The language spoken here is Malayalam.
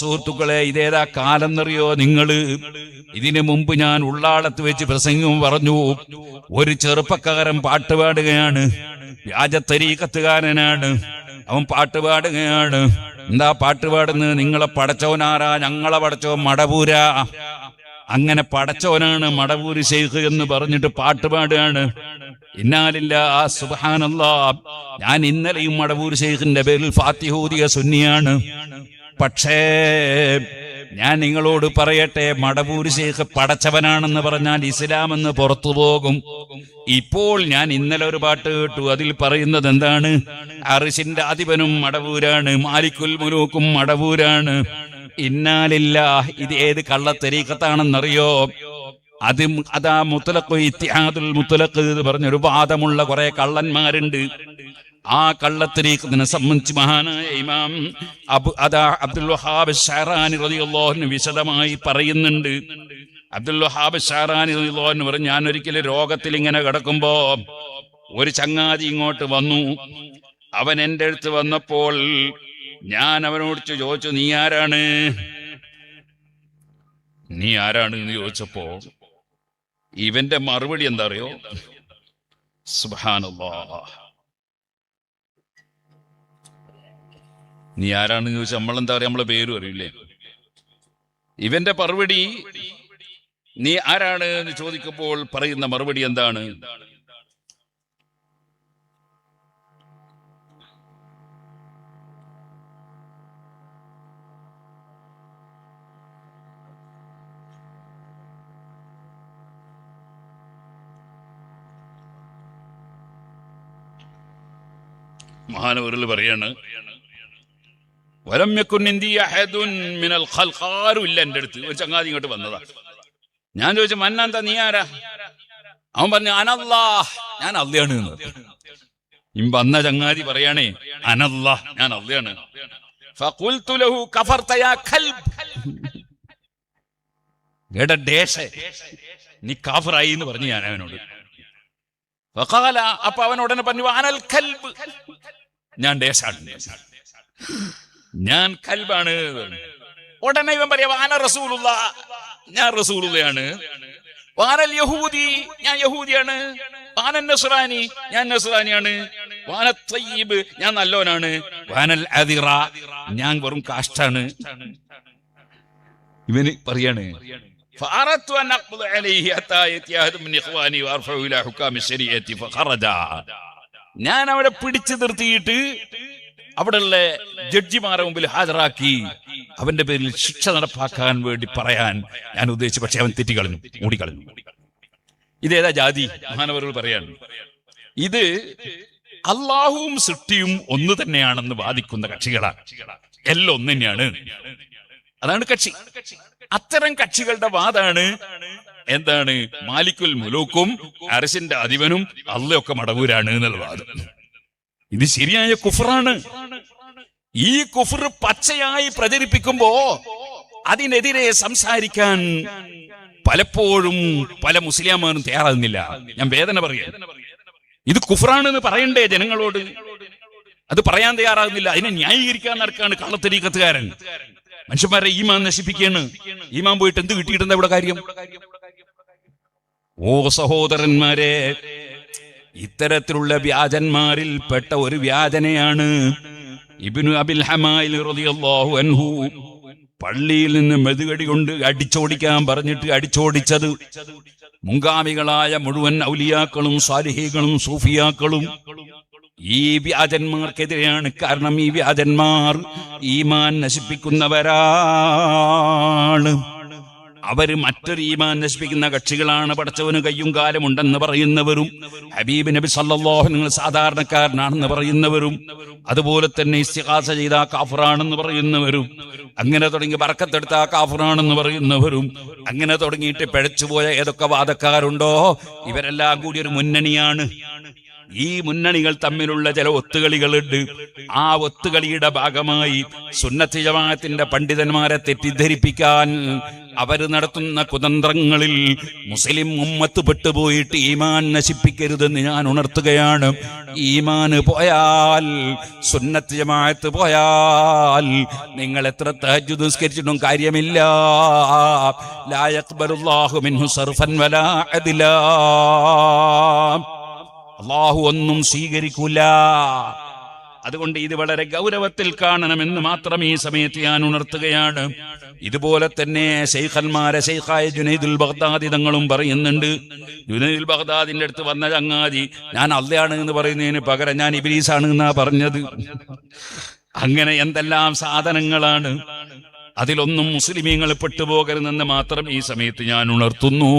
സുഹൃത്തുക്കളെ ഇതേതാ കാലെന്നറിയോ നിങ്ങൾ? ഇതിനു മുമ്പ് ഞാൻ ഉള്ളാളത്ത് വെച്ച് പ്രസംഗം പറഞ്ഞു. ഒരു ചെറുപ്പക്കാരൻ പാട്ടുപാടുകയാണ് വ്യാജത്തരീക്കത്തുകാരനാണ്. അവൻ പാട്ടുപാടുകയാണ് എന്താ പാട്ടുപാടുന്നത് നിങ്ങളെ പടച്ചവനാരാ? ഞങ്ങളെ പടച്ചോ മടപൂരാ അങ്ങനെ പടച്ചവനാണ് മടവൂര് ശൈഖ് എന്ന് പറഞ്ഞിട്ട് പാട്ടുപാടുകയാണ് ഇന്നാലില്ല ആ സുബാനല്ല ഞാൻ ഇന്നലെയും മടവൂര് ശൈഖിന്റെ പേരിൽ ഫാത്തിഹൂദിയ സുന്നിയാണ്. പക്ഷേ ഞാൻ നിങ്ങളോട് പറയട്ടെ മടപൂരി ശേഖ് പടച്ചവനാണെന്ന് പറഞ്ഞാൽ ഇസ്ലാം എന്ന് പുറത്തു പോകും. ഇപ്പോൾ ഞാൻ ഇന്നലെ ഒരു പാട്ട് കേട്ടു. അതിൽ പറയുന്നത് എന്താണ്? അറിഷിന്റെ അധിപനും മടവൂരാണ്. മാലിക്കുൽ മുലൂക്കും മടവൂരാണ്. ഇന്നാലില്ല ഇത് ഏത് കള്ളത്തരീക്കത്താണെന്നറിയോ? അത് അതാ മുത്തലക്കു ഇത്തിഹാദുൽ മുത്തലക്ക് എന്ന് പറഞ്ഞൊരു വാദമുള്ള കുറെ കള്ളന്മാരുണ്ട്. ആ കള്ളത്തരീക്കത്തിനെ സംബന്ധിച്ച് മഹാനായ ഇമാം അബു അതാ അബ്ദുൽ വഹാബ് ഷാറാനി റളിയല്ലാഹു വിശദമായി പറയുന്നുണ്ട്. അബ്ദുൽ വഹാബ് ഷാറാനി റളിയല്ലാഹു പറഞ്ഞു ഞാൻ ഒരിക്കലും രോഗത്തിൽ ഇങ്ങനെ കിടക്കുമ്പോ ഒരു ചങ്ങാതി ഇങ്ങോട്ട് വന്നു. അവൻ എന്റെ അടുത്ത് വന്നപ്പോൾ ഞാൻ അവനോട് ചോദിച്ചു നീ ആരാണ്? നീ ആരാണ്? എന്ന് ചോദിച്ചപ്പോ ഇവന്റെ മറുപടി എന്താ അറിയോ? സുബ്ഹാനല്ലാഹ്. നീ ആരാണെന്ന് ചോദിച്ചാൽ നമ്മളെന്താ പറയാ? നമ്മളെ പേരും അറിയില്ലേ? ഇവന്റെ മറുപടി നീ ആരാണ് എന്ന് ചോദിക്കുമ്പോൾ പറയുന്ന മറുപടി എന്താണ്? മഹാനവരിൽ പറയാണ് വലം ഖൽഖ്. ആരും ഇല്ല എന്റെ അടുത്ത് ഒരു ചങ്ങാതി ഇങ്ങോട്ട് വന്നതാ. ഞാൻ ചോദിച്ചു മന്നാന്താ നീ ആരാ? അവൻ പറഞ്ഞു അനല്ലാ ഞാൻ അല്ലയാണ് വന്ന ചങ്ങാതി പറയാണേ അനല്ലാ ഞാൻ അല്ലയാണ് നീ കാഫറായി എന്ന് പറഞ്ഞു ഞാൻ അവനോട്. അപ്പൊ അവൻ ഉടനെ പറഞ്ഞു അനൽ കൽബ് ഞാൻ ഡേശാണ് ഞാൻ കൽബാണ് ഉടനെ ഇവൻ പറയാ വാന റസൂലുള്ള ഞാൻ റസൂലുള്ളയാണ് വാനൽ യഹൂദി ഞാൻ യഹൂദിയാണ് വാനൽ നസ്രാനി ഞാൻ നസ്രാനിയാണ് വാന തയ്യീബ് ഞാൻ നല്ലോനാണ് വാനൽ അദിറ ഞാൻ വെറും കാഷ്ടാണ് ഇവന് പറയാണ് فأردت أن أقبض عليه حتى يأتي أحد من إخواني وأرفعه إلى حكام الشريعة فخرج ഞാൻ അവിടെ പിടിച്ചു നിർത്തിയിട്ട് അവിടെയുള്ള ജഡ്ജിമാരെ മുമ്പിൽ ഹാജരാക്കി. അവന്റെ പേരിൽ ശിക്ഷ നടപ്പാക്കാൻ വേണ്ടി പറയാൻ ഞാൻ ഉദ്ദേശിച്ചു. പക്ഷെ അവൻ തെറ്റിക്കളഞ്ഞു ഓടിക്കളഞ്ഞു ഇതേതാ ജാതി? മഹാനവരോട് പറയാണ് ഇത് അള്ളാഹുവും സൃഷ്ടിയും ഒന്ന് തന്നെയാണെന്ന് വാദിക്കുന്ന കക്ഷികളാണ് എല്ലാം ഒന്ന് തന്നെയാണ്. അതാണ് കക്ഷി. അത്തരം കക്ഷികളുടെ വാദാണ് എന്താണ്? മാലിക്കുൽ മുലൂക്കും അരസിന്റെ അധിപനും അള്ളയൊക്കെ മടവൂരാണ് എന്നുള്ള വാദം. ഇത് ശരിയായ കുഫറാണ്. ഈ കുഫർ പച്ചയായി പ്രചരിപ്പിക്കുമ്പോ അതിനെതിരെ സംസാരിക്കാൻ പലപ്പോഴും പല മുസ്ലിംമാരും തയ്യാറാകുന്നില്ല. ഞാൻ വേദന പറയാം. ഇത് കുഫറാണെന്ന് പറയണ്ടേ ജനങ്ങളോട്? അത് പറയാൻ തയ്യാറാകുന്നില്ല. അതിനെ ന്യായീകരിക്കാൻ നടക്കാണ് കള്ളത്തരീക്കത്തുകാരൻ മനുഷ്യന്മാരെ ഈമാൻ നശിപ്പിക്കുകയാണ്. ഈമാൻ പോയിട്ട് എന്ത് കിട്ടിയിട്ടുണ്ട് ഇവിടെ കാര്യം? ഓ സഹോദരന്മാരെ ഇത്തരത്തിലുള്ള വ്യാജന്മാരിൽ പെട്ട ഒരു വ്യാജനയാണ് ഇബിനു അബിൽ ഹമായിൽ റളിയല്ലാഹു അൻഹു. പള്ളിയിൽ നിന്ന് മെതുകടി കൊണ്ട് അടിച്ചോടിക്കാൻ പറഞ്ഞിട്ട് അടിച്ചോടിച്ചത് മുങ്കാമികളായ മുഴുവൻ ഔലിയാക്കളും സാലിഹികളും സൂഫിയാക്കളും ഈ വ്യാജന്മാർക്കെതിരെയാണ്. കാരണം ഈ വ്യാജന്മാർ ഈമാൻ നശിപ്പിക്കുന്നവരാണ്. അവർ മറ്റൊരു ഈമാൻ നശിപ്പിക്കുന്ന കക്ഷികളാണ്. പടച്ചവന് കയ്യും കാലം ഉണ്ടെന്ന് പറയുന്നവരും ഹബീബ് നബി സല്ലാഹു നിങ്ങൾ സാധാരണക്കാരനാണെന്ന് പറയുന്നവരും അതുപോലെ തന്നെ ഇസ്തിഹാസ ചെയ്ത കാഫറാണെന്ന് പറയുന്നവരും അങ്ങനെ തുടങ്ങി വറക്കത്തെടുത്ത കാഫറാണെന്ന് പറയുന്നവരും അങ്ങനെ തുടങ്ങിയിട്ട് പിഴച്ചുപോയ ഏതൊക്കെ വാദക്കാരുണ്ടോ? ഇവരെല്ലാം കൂടി ഒരു മുന്നണിയാണ്. ഈ മുന്നണികൾ തമ്മിലുള്ള ചില ഒത്തുകളികളുണ്ട്. ആ ഒത്തുകളിയുടെ ഭാഗമായി സുന്നത്ത് ജമാഅത്തിന്റെ പണ്ഡിതന്മാരെ തെറ്റിദ്ധരിപ്പിക്കാൻ അവർ നടത്തുന്ന കുതന്ത്രങ്ങളിൽ മുസ്ലിം ഉമ്മത്ത് പെട്ടുപോയിട്ട് ഈമാൻ നശിപ്പിക്കരുതെന്ന് ഞാൻ ഉണർത്തുകയാണ്. ഈമാന് പോയാൽ സുന്നത്ത് ജമാഅത്ത് പോയാൽ നിങ്ങൾ എത്ര തഹജ് നിസ്കരിച്ചിട്ടും കാര്യമില്ല. ലാ യഖ്ബലുല്ലാഹു മിൻഹു സർഫൻ വലാ അദ്ലാ. അള്ളാഹു ഒന്നും സ്വീകരിക്കൂല. അതുകൊണ്ട് ഇത് വളരെ ഗൗരവത്തിൽ കാണണമെന്ന് മാത്രം ഈ സമയത്ത് ഞാൻ ഉണർത്തുകയാണ്. ഇതുപോലെ തന്നെ ശൈഖന്മാരെ ശൈഖായ ജുനൈദുൽ ബഗ്ദാദി തങ്ങളും പറയുന്നുണ്ട്. ജുനൈദുൽ ബഗ്ദാദിന്റെ അടുത്ത് വന്ന ചങ്ങാതി ഞാൻ അല്ലയാണ് എന്ന് പറയുന്നതിന് പകരം ഞാൻ ഇബിലീസാണ് എന്നാ പറഞ്ഞത്? അങ്ങനെ എന്തെല്ലാം സാധനങ്ങളാണ്. അതിലൊന്നും മുസ്ലിമീങ്ങൾ പെട്ടുപോകരുതെന്ന് മാത്രം ഈ സമയത്ത് ഞാൻ ഉണർത്തുന്നു.